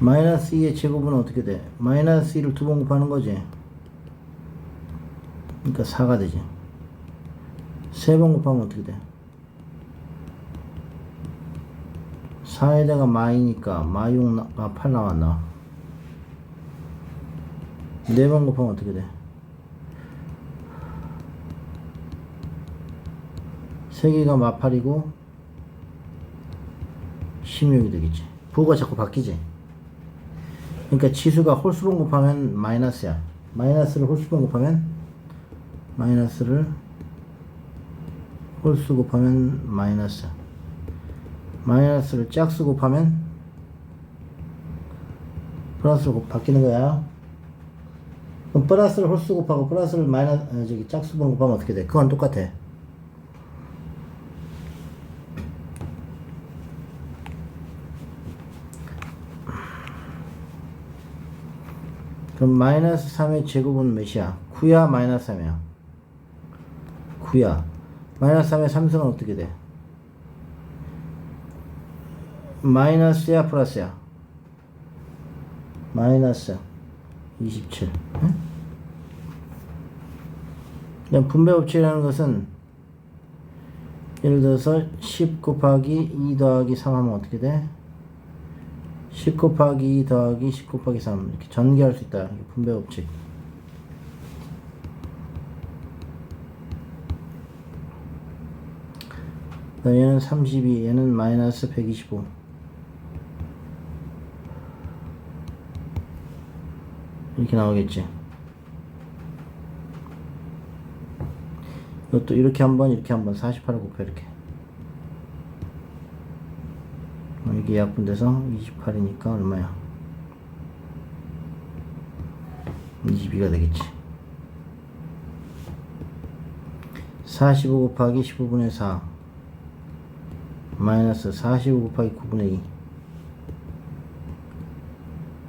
마이너스 2의 제곱은 어떻게 돼? 마이너스 2를 두 번 곱하는 거지. 그러니까 4가 되지. 세 번 곱하면 어떻게 돼? 4에다가 마이니까 마이가 8 나왔나? 네 번 곱하면 어떻게 돼? 세 개가 마팔이고 16이 되겠지. 부호가 자꾸 바뀌지. 그러니까 지수가 홀수번 곱하면 마이너스야. 마이너스를 홀수번 곱하면 마이너스를 홀수 곱하면 마이너스. 마이너스를 짝수 곱하면 플러스로 곱- 바뀌는 거야. 그럼 플러스를 홀수 곱하고 플러스를 마이너스 아, 저기 짝수번 곱하면 어떻게 돼? 그건 똑같아. 그럼 마이너스 3의 제곱은 몇이야? 9야 마이너스 3이야? 9야 마이너스 3의 3승은 어떻게 돼? 마이너스야 플러스야? 마이너스 27 응? 그냥 분배 법칙이라는 것은 예를 들어서 10 곱하기 2 더하기 3 하면 어떻게 돼? 10 곱하기 2 더하기 10 곱하기 3 이렇게 전개할 수 있다. 분배 법칙. 얘는 32, 얘는 마이너스 125. 이렇게 나오겠지. 이것도 이렇게 한 번 이렇게 한 번 48을 곱해 이렇게. 어, 이게 약분돼서 28이니까 얼마야? 22가 되겠지. 45 곱하기 15분의 4 마이너스 45 곱하기 9분의 2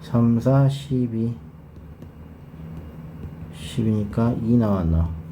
3, 4, 12 10이니까 2 나왔나?